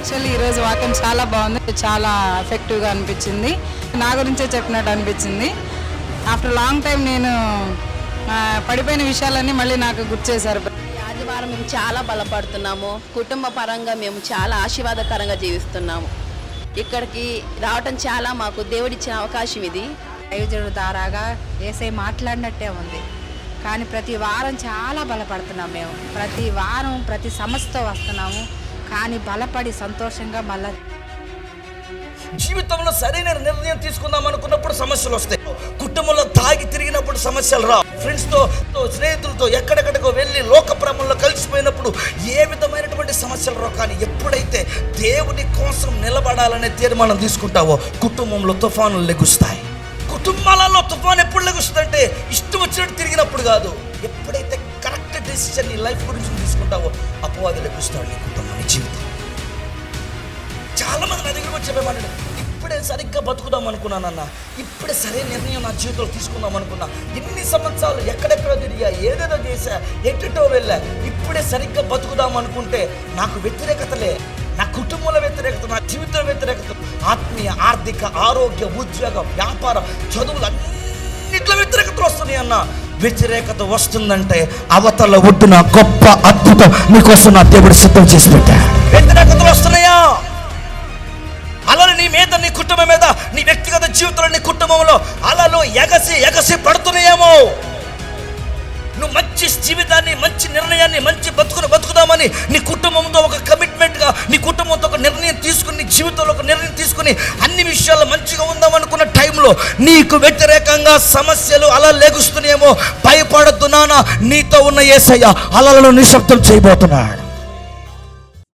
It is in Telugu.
యాక్చువల్లీ ఈరోజు వాక్యం చాలా బాగుంది. చాలా ఎఫెక్టివ్గా అనిపించింది. నా గురించే చెప్పినట్టు అనిపించింది. ఆఫ్టర్ లాంగ్ టైం నేను పడిపోయిన విషయాలన్నీ మళ్ళీ నాకు గుర్తు చేశారు. ఈ ఆదివారం మేము చాలా బలపడుతున్నాము. కుటుంబ పరంగా మేము చాలా ఆశీర్వాదకరంగా జీవిస్తున్నాము. ఇక్కడికి రావటం చాలా మాకు దేవుడిచ్చిన అవకాశం ఇది. దైవజనుడు ద్వారాగా ఏసై మాట్లాడినట్టే ఉంది. కానీ ప్రతి వారం చాలా బలపడుతున్నాం మేము. ప్రతి వారం ప్రతి సమస్యతో వస్తున్నాము. కానీ బలపడి సంతోషంగా మళ్ళా జీవితంలో సరైన నిర్ణయం తీసుకుందాం అనుకున్నప్పుడు సమస్యలు వస్తాయి. కుటుంబంలో తాగి తిరిగినప్పుడు సమస్యలు రా ఫ్రెండ్స్తో స్నేహితులతో ఎక్కడెక్కడికో వెళ్ళి లోక భ్రమంలో కలిసిపోయినప్పుడు ఏ విధమైనటువంటి సమస్యలు రా కానీ ఎప్పుడైతే దేవుని కోసం నిలబడాలనే తీర్మానం తీసుకుంటావో కుటుంబంలో తుఫానులు లెగుస్తాయి. కుటుంబాలలో తుఫాన్ ఎప్పుడు లెగుస్తుందంటే ఇష్టం వచ్చినట్టు తిరిగినప్పుడు కాదు. ఎప్పుడైతే డెసిషన్ నీ లైఫ్ గురించి తీసుకుంటావో అపవాది లభిస్తాడు నీ కుటుంబం జీవితం. చాలా మంది నా దగ్గర వచ్చి ఇప్పుడే సరిగ్గా బతుకుదాం అనుకున్నానన్న ఇప్పుడే సరైన నిర్ణయం నా జీవితంలో తీసుకుందాం అనుకున్నా. ఎన్ని సంవత్సరాలు ఎక్కడెక్కడ తిరిగా ఏదేదో చేశా ఎట్టుటో వెళ్ళా ఇప్పుడే సరిగ్గా బతుకుదాం అనుకుంటే నాకు వ్యతిరేకతలే. నా కుటుంబంలో వ్యతిరేకత నా జీవితంలో వ్యతిరేకత ఆత్మీయ ఆర్థిక ఆరోగ్య ఉద్యోగం వ్యాపారం చదువులు అన్నిట్లో వ్యతిరేకతలు వస్తున్నాయి అన్న. వ్యతిరేకత వస్తుందంటే అవతల ఒడ్డున గొప్ప అద్భుతం నీకోసం నా దేవుడు సిద్ధం చేసి పెట్టా వ్యతిరేకతలు వస్తున్నాయా? అలలు నీ మీద నీ కుటుంబం మీద నీ వ్యక్తిగత జీవితంలో నీ కుటుంబంలో అలలు ఎగసి ఎగసి పడుతున్నాయేమో. నువ్వు మంచి జీవితాన్ని మంచి నిర్ణయాన్ని మంచి బతుకుని బతుకుదామని నీ కుటుంబంతో ఒక కమిట్మెంట్గా నీ కుటుంబంతో ఒక నిర్ణయం తీసుకుని నీ జీవితంలో ఒక నిర్ణయం తీసుకుని అన్ని విషయాల్లో మంచిగా ఉందామనుకున్న విషయంలో నీకు వ్యతిరేకంగా సమస్యలు అలా లేగుస్తున్నాయేమో భయపడద్దు నాన్న నీతో ఉన్న ఏసయ్య అలలను నిశ్శబ్దం చేయబోతున్నాడు.